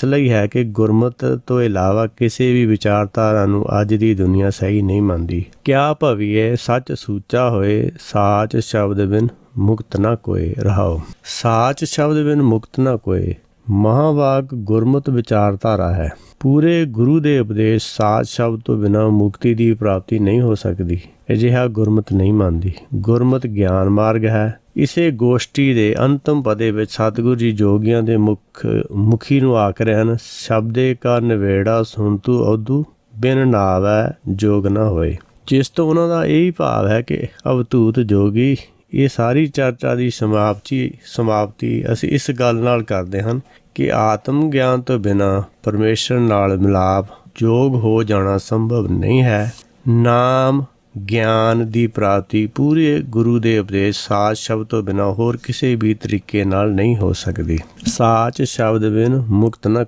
ਇਸ ਲਈ ਹੈ ਕਿ ਗੁਰਮਤ ਤੋਂ ਇਲਾਵਾ ਕਿਸੇ ਵੀ ਵਿਚਾਰਧਾਰਾ ਨੂੰ ਅੱਜ ਦੀ ਦੁਨੀਆ ਸਹੀ ਨਹੀਂ ਮੰਨਦੀ। ਕਿਆ ਭਵੀਏ, ਸੱਚ ਸੂਚਾ ਹੋਏ, ਸਾਚ ਸ਼ਬਦ ਬਿਨ ਮੁਕਤ ਨਾ ਕੋਏ, ਰਹਾਓ। ਸਾਚ ਸ਼ਬਦ ਬਿਨ ਮੁਕਤ ਨਾ ਕੋਏ ਮਹਾਵਾਕ ਗੁਰਮਤ ਵਿਚਾਰਧਾਰਾ ਹੈ। ਪੂਰੇ ਗੁਰੂ ਦੇ ਉਪਦੇਸ਼ ਸਾਚ ਸ਼ਬਦ ਤੋਂ ਬਿਨਾਂ ਮੁਕਤੀ ਦੀ ਪ੍ਰਾਪਤੀ ਨਹੀਂ ਹੋ ਸਕਦੀ। ਅਜਿਹਾ ਗੁਰਮਤ ਨਹੀਂ ਮੰਨਦੀ। ਗੁਰਮਤ ਗਿਆਨ ਮਾਰਗ ਹੈ। ਇਸੇ ਗੋਸ਼ਟੀ ਦੇ ਅੰਤਮ ਪਦੇ ਵਿੱਚ ਸਤਿਗੁਰੂ ਜੀ ਜੋਗੀਆਂ ਦੇ ਮੁਖ, ਮੁਖੀ ਨੂੰ ਆਖ ਰਹੇ ਹਨ, ਸ਼ਬਦੇ ਕਾ ਨਵੇੜਾ ਸੁਣ ਤੂੰ ਔਦੂ ਬਿਨ ਨਾਵੈ ਜੋਗ ਨਾ ਹੋਏ। ਜਿਸ ਤੋਂ ਉਹਨਾਂ ਦਾ ਇਹ ਹੀ ਭਾਵ ਹੈ ਕਿ ਅਵਤੂਤ ਜੋਗੀ ਇਹ ਸਾਰੀ ਚਰਚਾ ਦੀ ਸਮਾਪਤੀ ਸਮਾਪਤੀ ਅਸੀਂ ਇਸ ਗੱਲ ਨਾਲ ਕਰਦੇ ਹਨ ਕਿ ਆਤਮ ਗਿਆਨ ਤੋਂ ਬਿਨਾ ਪਰਮੇਸ਼ਰ ਨਾਲ ਮਿਲਾਪ ਯੋਗ ਹੋ ਜਾਣਾ ਸੰਭਵ ਨਹੀਂ ਹੈ। ਨਾਮ ਗਿਆਨ ਦੀ ਪ੍ਰਾਪਤੀ ਪੂਰੇ ਗੁਰੂ ਦੇ ਉਪਦੇਸ਼ ਸਾਚ ਸ਼ਬਦ ਤੋਂ ਬਿਨਾ ਹੋਰ ਕਿਸੇ ਵੀ ਤਰੀਕੇ ਨਾਲ ਨਹੀਂ ਹੋ ਸਕਦੀ। ਸਾਚ ਸ਼ਬਦ ਬਿਨ ਮੁਕਤ ਨ